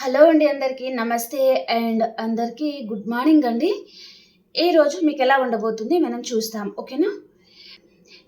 Hello అండి అందరికీ నమస్తే అండ్ అందరికీ గుడ్ మార్నింగ్ అండి. ఈరోజు మీకు ఎలా ఉండబోతుంది మనం చూస్తాం ఓకేనా?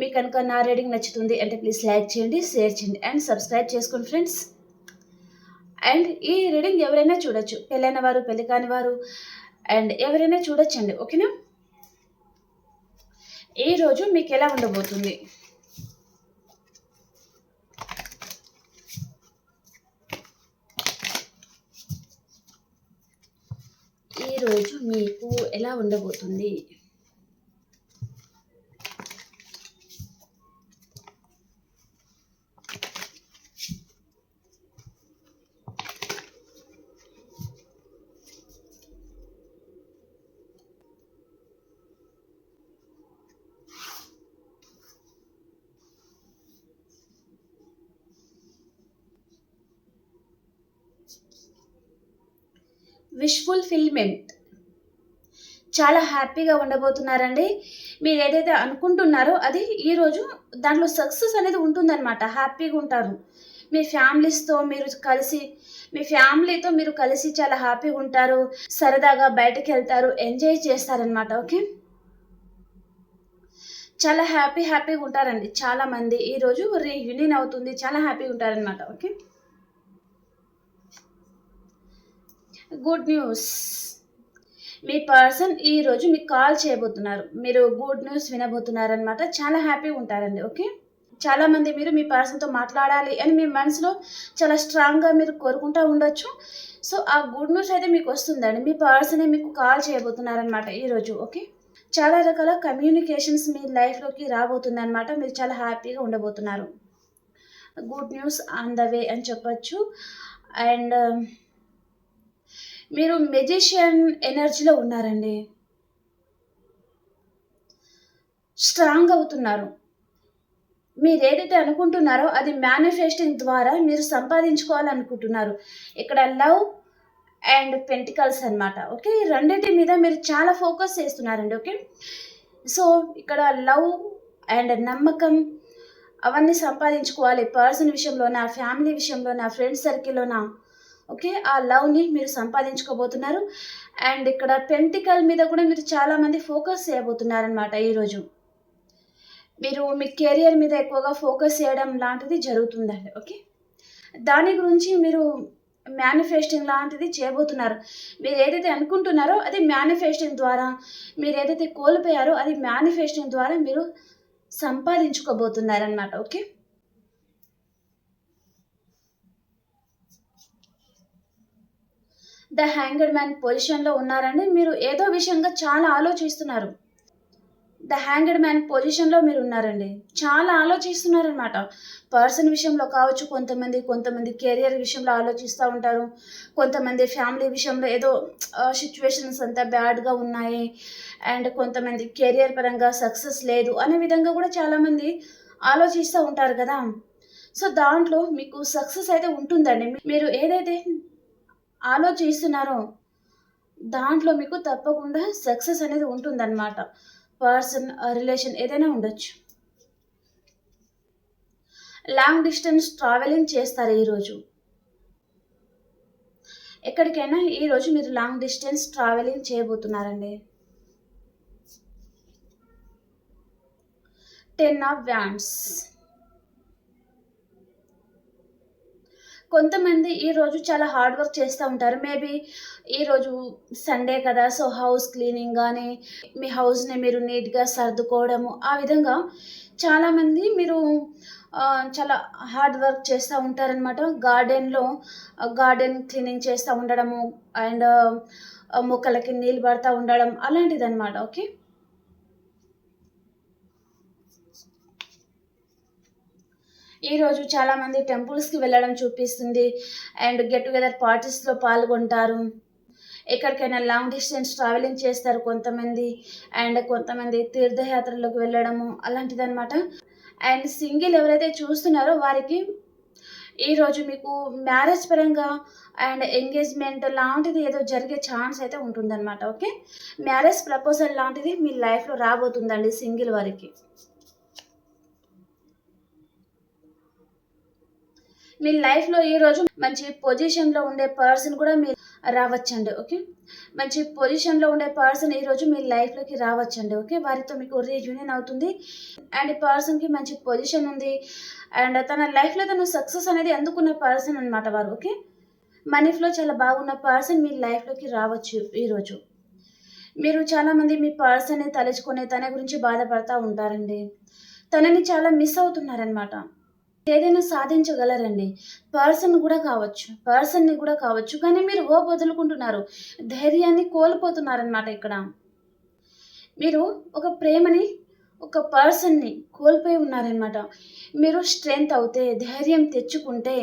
మీకు కనుక నా రీడింగ్ నచ్చుతుంది అంటే ప్లీజ్ లైక్ చేయండి షేర్ చేయండి అండ్ సబ్స్క్రైబ్ చేసుకోండి ఫ్రెండ్స్. అండ్ ఈ రీడింగ్ ఎవరైనా చూడొచ్చు పెళ్ళైన వారు పెళ్ళి కాని వారు అండ్ ఎవరైనా చూడొచ్చండి ఓకేనా? ఈరోజు మీకు ఎలా ఉండబోతుంది? ఈరోజు మీకు ఎలా ఉండబోతుంది? విష్ ఫుల్ఫిల్మెంట్ చాలా హ్యాపీగా ఉండబోతున్నారండి. మీరు ఏదైతే అనుకుంటున్నారో అది ఈరోజు దాంట్లో సక్సెస్ అనేది ఉంటుందన్నమాట. హ్యాపీగా ఉంటారు. మీ ఫ్యామిలీస్తో మీరు కలిసి మీ ఫ్యామిలీతో మీరు కలిసి చాలా హ్యాపీగా ఉంటారు. సరదాగా బయటకు వెళ్తారు. ఎంజాయ్ చేస్తారనమాట ఓకే? చాలా హ్యాపీ హ్యాపీగా ఉంటారండి. చాలామంది ఈరోజు రీయూనియన్ అవుతుంది. చాలా హ్యాపీగా ఉంటారనమాట ఓకే? గుడ్ న్యూస్ మీ పర్సన్ ఈరోజు మీకు కాల్ చేయబోతున్నారు. మీరు గుడ్ న్యూస్ వినబోతున్నారనమాట చాలా హ్యాపీగా ఉంటారండి ఓకే చాలామంది మీరు మీ పర్సన్తో మాట్లాడాలి అని మీ మనసులో చాలా స్ట్రాంగ్గా మీరు కోరుకుంటూ ఉండొచ్చు. సో ఆ గుడ్ న్యూస్ అయితే మీకు వస్తుందండి. మీ పర్సనే మీకు కాల్ చేయబోతున్నారనమాట ఈరోజు ఓకే చాలా రకాల కమ్యూనికేషన్స్ మీ లైఫ్లోకి రాబోతుంది అనమాట మీరు చాలా హ్యాపీగా ఉండబోతున్నారు. Good news on the way అని చెప్పచ్చు. అండ్ మీరు మెజిషియన్ ఎనర్జీలో ఉన్నారండి. స్ట్రాంగ్ అవుతున్నారు. మీరు ఏదైతే అనుకుంటున్నారో అది మేనిఫెస్టింగ్ ద్వారా మీరు సంపాదించుకోవాలనుకుంటున్నారు. ఇక్కడ లవ్ అండ్ పెంటికల్స్ అనమాట ఓకే? ఈ రెండింటి మీద మీరు చాలా ఫోకస్ చేస్తున్నారండి. ఓకే? సో ఇక్కడ లవ్ అండ్ నమ్మకం అవన్నీ సంపాదించుకోవాలి. పర్సన్ విషయంలో నా ఫ్యామిలీ విషయంలో నా ఫ్రెండ్స్ సర్కిల్లోనా? ఓకే? ఆ లవ్ని మీరు సంపాదించుకోబోతున్నారు. అండ్ ఇక్కడ పెంటికల్ మీద కూడా మీరు చాలామంది ఫోకస్ చేయబోతున్నారనమాట ఈరోజు. మీరు మీ కెరియర్ మీద ఎక్కువగా ఫోకస్ చేయడం లాంటిది జరుగుతుందండి ఓకే? దాని గురించి మీరు మేనిఫెస్టింగ్ లాంటిది చేయబోతున్నారు. మీరు ఏదైతే అనుకుంటున్నారో అది మేనిఫెస్టింగ్ ద్వారా మీరు ఏదైతే కోల్పోయారో అది మేనిఫెస్టింగ్ ద్వారా మీరు సంపాదించుకోబోతున్నారనమాట ఓకే? ద హ్యాంగర్ మ్యాన్ పొజిషన్లో ఉన్నారండి మీరు ఏదో విషయంగా చాలా ఆలోచిస్తున్నారు. ద హ్యాంగర్ మ్యాన్ పొజిషన్లో మీరు ఉన్నారండి. చాలా ఆలోచిస్తున్నారనమాట పర్సన్ విషయంలో కావచ్చు కొంతమంది కొంతమంది కెరియర్ విషయంలో ఆలోచిస్తూ ఉంటారు. కొంతమంది ఫ్యామిలీ విషయంలో ఏదో సిచ్యువేషన్స్ అంతా బ్యాడ్గా ఉన్నాయి. అండ్ కొంతమంది కెరియర్ పరంగా సక్సెస్ లేదు అనే విధంగా కూడా చాలామంది ఆలోచిస్తూ ఉంటారు కదా. సో దాంట్లో మీకు సక్సెస్ అయితే ఉంటుందండి. మీరు ఏదైతే ఆలోచిస్తున్నారో. దాంట్లో మీకు తప్పకుండా సక్సెస్ అనేది ఉంటుందన్నమాట. పర్సన్ రిలేషన్ ఏదైనా ఉండొచ్చు. లాంగ్ డిస్టెన్స్ ట్రావెలింగ్ చేస్తారు ఈరోజు. ఎక్కడికైనా ఈరోజు మీరు long distance travelling చేయబోతున్నారండి. Ten of wands. కొంతమంది ఈరోజు చాలా హార్డ్ వర్క్ చేస్తూ ఉంటారు. మేబీ ఈరోజు సండే కదా సో హౌస్ క్లీనింగ్ కానీ మీ హౌస్ని మీరు నీట్గా సర్దుకోవడము ఆ విధంగా చాలామంది మీరు చాలా హార్డ్ వర్క్ చేస్తూ ఉంటారనమాట గార్డెన్లో గార్డెన్ క్లీనింగ్ చేస్తూ ఉండడము అండ్ మొక్కలకి నీళ్ళు పడతా ఉండడం అలాంటిది అనమాట ఓకే ఈరోజు చాలామంది టెంపుల్స్కి వెళ్ళడం చూపిస్తుంది. అండ్ గెట్ టుగెదర్ పార్టీస్లో పాల్గొంటారు. ఎక్కడికైనా లాంగ్ డిస్టెన్స్ ట్రావెలింగ్ చేస్తారు కొంతమంది. అండ్ కొంతమంది తీర్థయాత్రలకు వెళ్ళడము అలాంటిదన్నమాట. అండ్ సింగిల్ ఎవరైతే చూస్తున్నారో వారికి ఈరోజు మీకు మ్యారేజ్ పరంగా అండ్ ఎంగేజ్మెంట్ లాంటిది ఏదో జరిగే ఛాన్స్ అయితే ఉంటుందన్నమాట. ఓకే మ్యారేజ్ ప్రపోజల్ లాంటిది మీ లైఫ్లో రాబోతుందండి సింగిల్ వారికి. మీ లైఫ్లో ఈరోజు మంచి పొజిషన్లో ఉండే పర్సన్ కూడా మీరు రావచ్చండి ఓకే మంచి పొజిషన్లో ఉండే పర్సన్ ఈరోజు మీ లైఫ్లోకి రావచ్చండి ఓకే వారితో మీకు రీయూనియన్ అవుతుంది. అండ్ ఈ పర్సన్కి మంచి పొజిషన్ ఉంది. అండ్ తన లైఫ్లో తను సక్సెస్ అనేది అందుకున్న పర్సన్ అనమాట వారు ఓకే మనీ ఫ్లో చాలా బాగున్న పర్సన్ మీ లైఫ్లోకి రావచ్చు ఈరోజు మీరు చాలామంది మీ పర్సన్ని తలుచుకొని తన గురించి బాధపడతా ఉంటారండి. తనని చాలా మిస్ అవుతున్నారనమాట ఏదైనా సాధించగలరండి. పర్సన్ కూడా కావచ్చు పర్సన్ని కూడా కావచ్చు కానీ మీరు హోప్ వదులుకుంటున్నారు ధైర్యాన్ని కోల్పోతున్నారనమాట ఇక్కడ. మీరు ఒక ప్రేమని ఒక పర్సన్ని కోల్పోయి ఉన్నారనమాట మీరు స్ట్రెంగ్త్ అవుతే ధైర్యం తెచ్చుకుంటే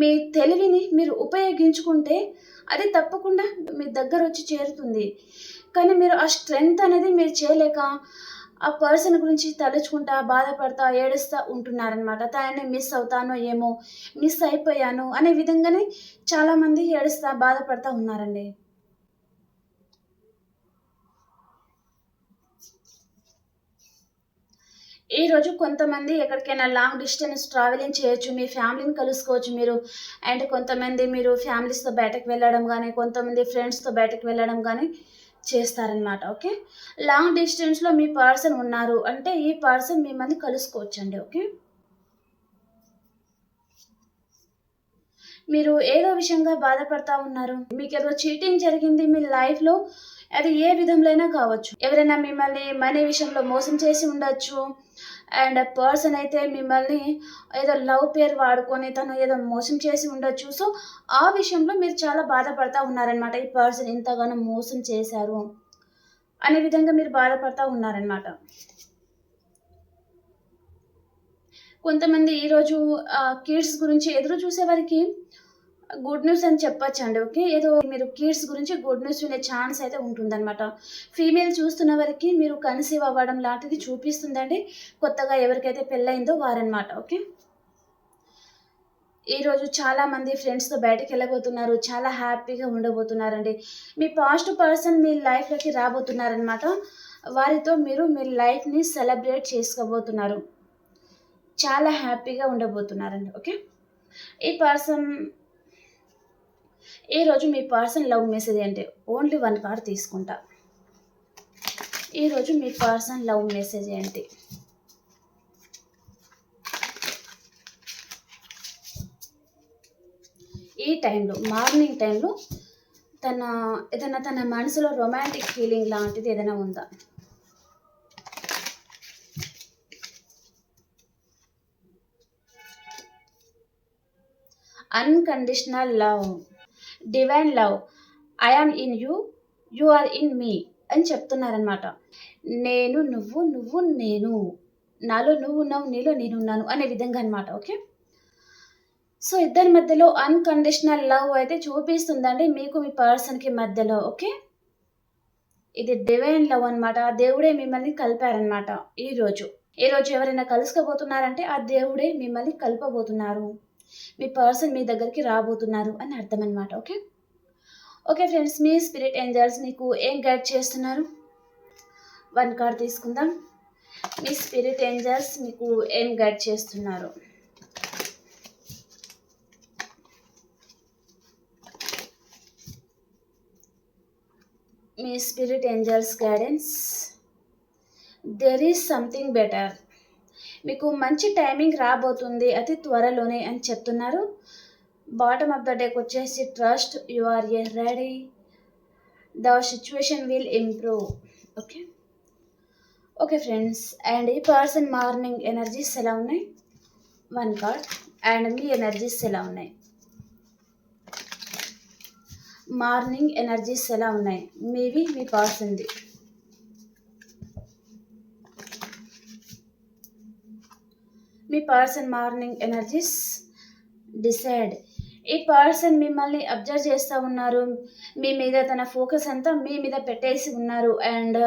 మీ తెలివిని మీరు ఉపయోగించుకుంటే అది తప్పకుండా మీ దగ్గర వచ్చి చేరుతుంది. కానీ మీరు ఆ స్ట్రెంగ్త్ అనేది మీరు చేయలేక ఆ పర్సన్ గురించి తలుచుకుంటా బాధపడతా ఏడుస్తూ ఉంటున్నారనమాట తనని మిస్ అవుతానో ఏమో మిస్ అయిపోయాను అనే విధంగానే చాలామంది ఏడుస్తా బాధపడతా ఉన్నారండి. ఈరోజు కొంతమంది ఎక్కడికైనా లాంగ్ డిస్టెన్స్ ట్రావెలింగ్ చేయొచ్చు మీ ఫ్యామిలీని కలుసుకోవచ్చు మీరు. అండ్ కొంతమంది మీరు ఫ్యామిలీస్తో బయటకు వెళ్ళడం కానీ కొంతమంది ఫ్రెండ్స్తో బయటకు వెళ్ళడం కానీ చేస్తారనమాట ఓకే? లాంగ్ డిస్టెన్స్లో మీ పర్సన్ ఉన్నారు అంటే ఈ పర్సన్ మిమ్మల్ని కలుసుకోవచ్చండి ఓకే? మీరు ఏదో విషయంగా బాధపడతా ఉన్నారు మీకు ఏదో చీటింగ్ జరిగింది మీ లైఫ్లో అది ఏ విధంలో కావచ్చు. ఎవరైనా మిమ్మల్ని మనీ విషయంలో మోసం చేసి ఉండొచ్చు అండ్ పర్సన్ అయితే మిమ్మల్ని ఏదో లవ్ పేరు వాడుకొని తను ఏదో మోసం చేసి ఉండొచ్చు. సో ఆ విషయంలో మీరు చాలా బాధపడతా ఉన్నారనమాట ఈ పర్సన్ ఇంతగానో మోసం చేశారు అనే విధంగా మీరు బాధపడతా ఉన్నారనమాట కొంతమంది ఈరోజు కిడ్స్ గురించి ఎదురు చూసేవారికి గుడ్ న్యూస్ అని చెప్పొచ్చు అండి ఓకే? ఏదో మీరు కిడ్స్ గురించి గుడ్ న్యూస్ వినే ఛాన్స్ అయితే ఉంటుందన్నమాట. ఫీమేల్ చూస్తున్న వారికి మీరు కన్సీవ్ అవ్వడం లాంటిది చూపిస్తుందండి. కొత్తగా ఎవరికైతే పెళ్ళయిందో వారనమాట ఓకే? ఈరోజు చాలామంది ఫ్రెండ్స్తో బయటకు వెళ్ళబోతున్నారు చాలా హ్యాపీగా ఉండబోతున్నారండి. మీ పాస్ట్ పర్సన్ మీ లైఫ్లోకి రాబోతున్నారనమాట వారితో మీరు మీ లైఫ్ని సెలబ్రేట్ చేసుకోబోతున్నారు. చాలా హ్యాపీగా ఉండబోతున్నారండి ఓకే? ఈ పర్సన్ ఈరోజు మీ పర్సన్ లవ్ మెసేజ్ అంటే ఓన్లీ వన్ కార్డ్ తీసుకుంటా. ఈరోజు మీ పర్సన్ లవ్ మెసేజ్ ఏంటి ఈ టైంలో మార్నింగ్ టైంలో తన ఏదైనా తన మనసులో రొమాంటిక్ ఫీలింగ్ లాంటిది ఏదైనా ఉందా? Unconditional love. Divine love I am in you you are in me అని చెప్తున్నారనమాట నేను నువ్వు నువ్వు నేను. నాలో నువ్వు ఉన్నావు నీలో నేను ఉన్నాను అనే విధంగా అనమాట ఓకే? సో ఇద్దరి మధ్యలో అన్కండిషనల్ లవ్ అయితే చూపిస్తుందండి మీకు మీ పర్సన్కి మధ్యలో ఓకే? ఇది డివైన్ లవ్ అనమాట ఆ దేవుడే మిమ్మల్ని కలిపారనమాట ఈరోజు. ఈరోజు ఎవరైనా కలుసుకోబోతున్నారంటే ఆ దేవుడే మిమ్మల్ని కలపబోతున్నారు. మీ పర్సన్ మీ దగ్గరికి రాబోతున్నారు అని అర్థం అనమాట ఓకే? ఓకే ఫ్రెండ్స్ మీ స్పిరిట్ ఏంజల్స్ మీకు ఏం గైడ్ చేస్తున్నారు? వన్ కార్డ్ తీసుకుందాం. మీ స్పిరిట్ ఏంజల్స్ మీకు ఏం గైడ్ చేస్తున్నారు? మీ spirit angels guidance there is something better మీకు మంచి టైమింగ్ రాబోతుంది అతి త్వరలోనే అని చెప్తున్నారు. బాటమ్ ఆఫ్ ద డేక్ వచ్చేసి trust you are a ready the situation will improve okay okay friends and ఈ పర్సన్ మార్నింగ్ ఎనర్జీస్ ఎలా ఉన్నాయి? వన్ కార్డ్ అండ్ మీ ఎనర్జీస్ ఎలా ఉన్నాయి? మార్నింగ్ ఎనర్జీస్ ఎలా ఉన్నాయి? మీవి మీ పర్సన్ది మీ పర్సన్ మార్నింగ్ ఎనర్జీస్ డిసైడ్. ఈ పర్సన్ మిమ్మల్ని అబ్జర్వ్ చేస్తూ ఉన్నారు. మీ మీద తన ఫోకస్ అంతా మీ మీద పెట్టేసి ఉన్నారు. అండ్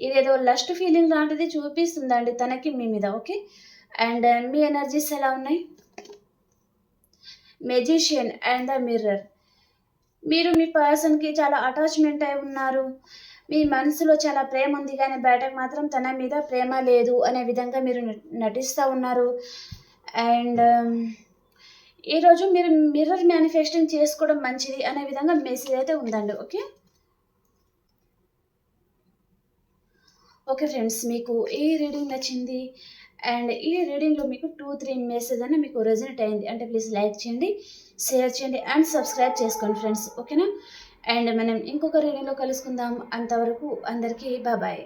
ఇదేదో లస్ట్ ఫీలింగ్ లాంటిది చూపిస్తుందండి తనకి మీ మీద ఓకే? అండ్ మీ ఎనర్జీస్ ఎలా ఉన్నాయి? Magician and the mirror. మీరు మీ పర్సన్కి చాలా అటాచ్మెంట్ అయి ఉన్నారు. మీ మనసులో చాలా ప్రేమ ఉంది కానీ బయటకు మాత్రం తన మీద ప్రేమ లేదు అనే విధంగా మీరు నటిస్తూ ఉన్నారు. అండ్ um, ఈరోజు మీరు మిర్రర్ మేనిఫెస్టింగ్ చేసుకోవడం మంచిది అనే విధంగా మెసేజ్ అయితే ఉందండి ఓకే? ఓకే ఫ్రెండ్స్ మీకు ఏ రీడింగ్ నచ్చింది అండ్ ఈ రీడింగ్లో మీకు టూ త్రీ మెసేజ్ అని మీకు రెజనేట్ అయింది. అంటే ప్లీజ్ లైక్ చేయండి షేర్ చేయండి అండ్ సబ్స్క్రైబ్ చేసుకోండి ఫ్రెండ్స్ ఓకేనా? అండ్ మనం ఇంకొక రీడింగ్లో కలుసుకుందాం. అంతవరకు అందరికీ బాబాయ్